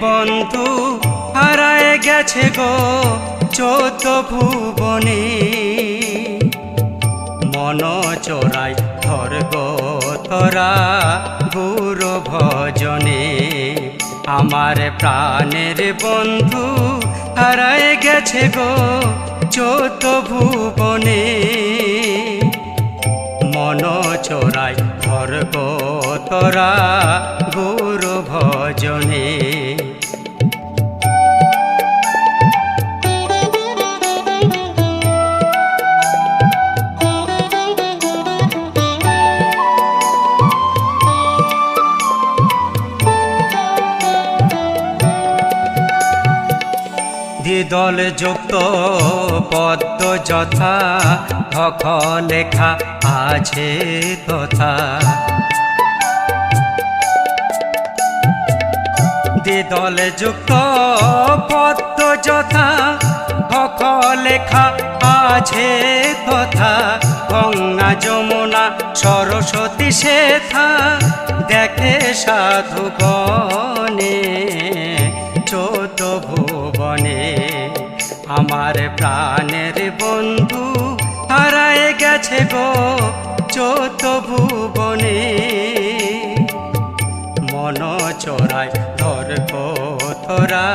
বন্ধু হারায় গেছে গো চোদ্দ ভুবনে। মন চোরাই ধর গো তোরা গুরু ভজনে। আমার প্রাণের বন্ধু হারায় গেছে গো চোদ্দ ভুবনে। মন চোরাই ধর গো তোরা গুরু ভজনে। দ্বিদল যুক্ত পদ্ম যথা ভখ লেখা আছে তথা। দ্বিদল যুক্ত পদ্ম যথা ভখ লেখা আছে তথা। গঙ্গা যমুনা সরস্বতী শেথা দেখে সাধু বনে। চোদ্দ ভুবনে আমার প্রাণের বন্ধু হারায় গেছে গো ছোট ভুবনে। মন চোরাই ধর তোরা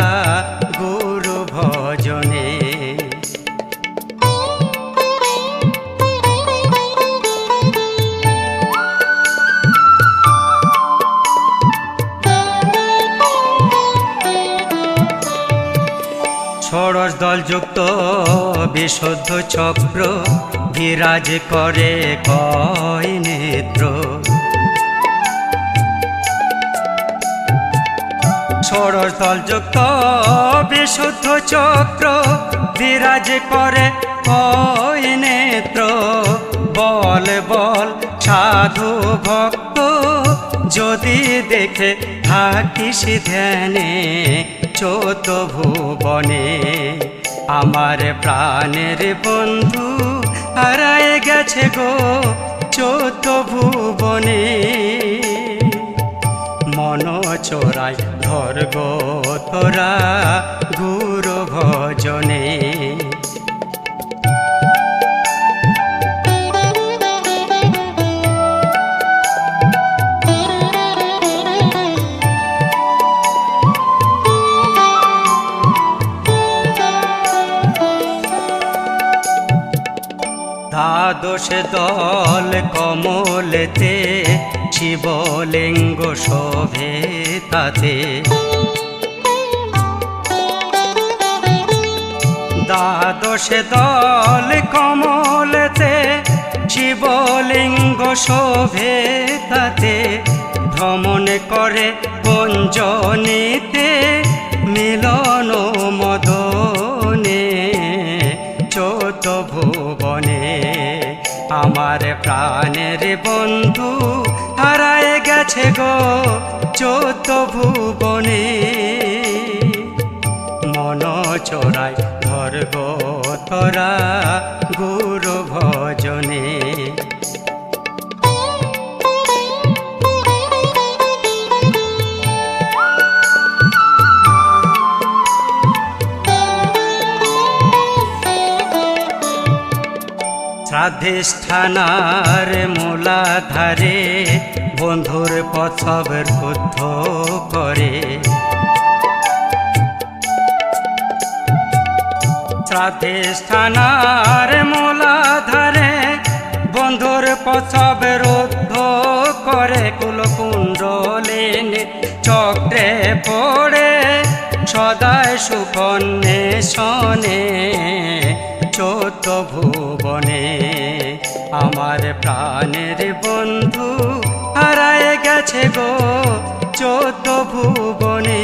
ষোড়শ দলযুক্ত বিশুদ্ধ চক্র বিরাজ করে কয় নেত্র। ষোড়শ দলযুক্ত বিশুদ্ধ চক্র বিরাজ করে কয় নেত্র। বল বল, সাধু ভক্ত যদি দেখে থাকিস ধ্যানে চোদ্দ ভুবনে আমার প্রাণের বন্ধু হারায় গেছে গো চোত ভুবনে মন চোরাই ধর গো তোরা গুরু ভজনে। দ্বাদশ দল কমলেতে, শিবলিঙ্গ শোভে তাতে দ্বাদশ দল কমলেতে, শিবলিঙ্গ শোভে তাতে ভ্রমণ করে পঞ্জনীতে, মিলন চোদ্দ ভুবনে আমার প্রাণের বন্ধু হারায় গেছে গো চোদ্দ ভুবনে। মন চোরাই ধর গো তোরা গুরু ভজনে। শ্রাদ্ধিষ্ঠানার মূলাধারে বন্ধুর পথব রুদ্ধ করে। শ্রাদ্ধিষ্ঠানার মূলাধারে বন্ধুর পথব রুদ্ধ করে। কুলকুণ্ডলেন চক্রে পড়ে সদায় সুকন্যে শনে। চোদ্দ ভুবনে আমার প্রাণের বন্ধু হারায় গেছে গো চোদ্দ ভুবনে।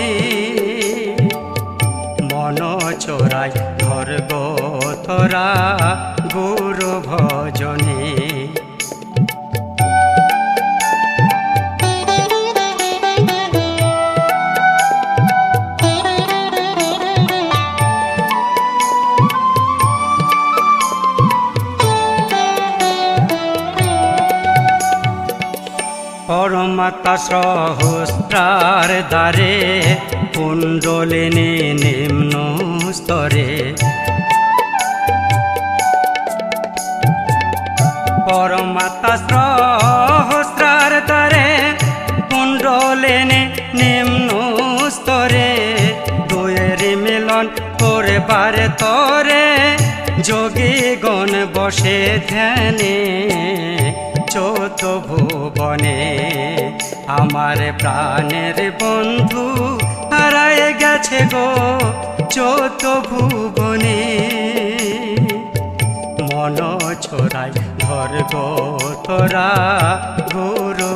সহস্রার দ্বারে কুণ্ডলিনী নিম্ন স্তরে। পরমাতা সহস্রার দ্বারে কুণ্ডলিনী নিম্ন স্তরে। দুয়ের মিলন করবার তরে যোগী গণ বসে ধ্যানে, চোদ্দ ভুবনে। আমার প্রাণের বন্ধু হারায় গেছে গো যত ভুবনে। মন ছোড়াই ঘর গো তোরা গুরু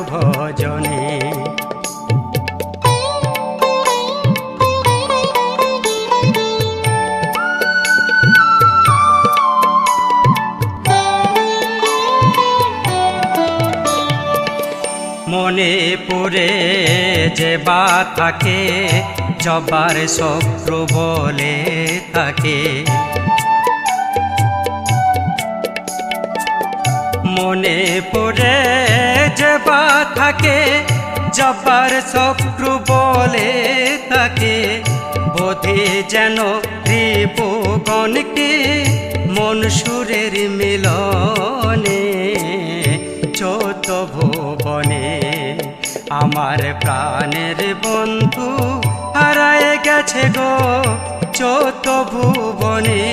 মনে পুরে যে বা থাকে, জবার শক্র বলে থাকে। মনে পড়ে যে বা থাকে, জবার শক্রু বলে থাকে। বোধে যেন রিপুগণকে মন সুরের মিলনে আমার প্রাণের বন্ধু হারায় গেছে গো চোদ্দ ভুবনে।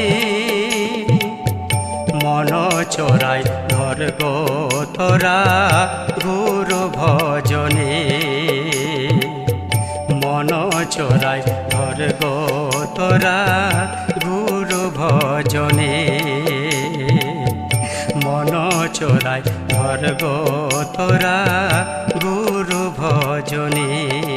মন চোরাই ধর গো তোরা গুরু ভজনে। মন চোরাই ধর গো তোরা গুরু ভজনে। মন চোরাই ধর গো তোরা গুরু চলে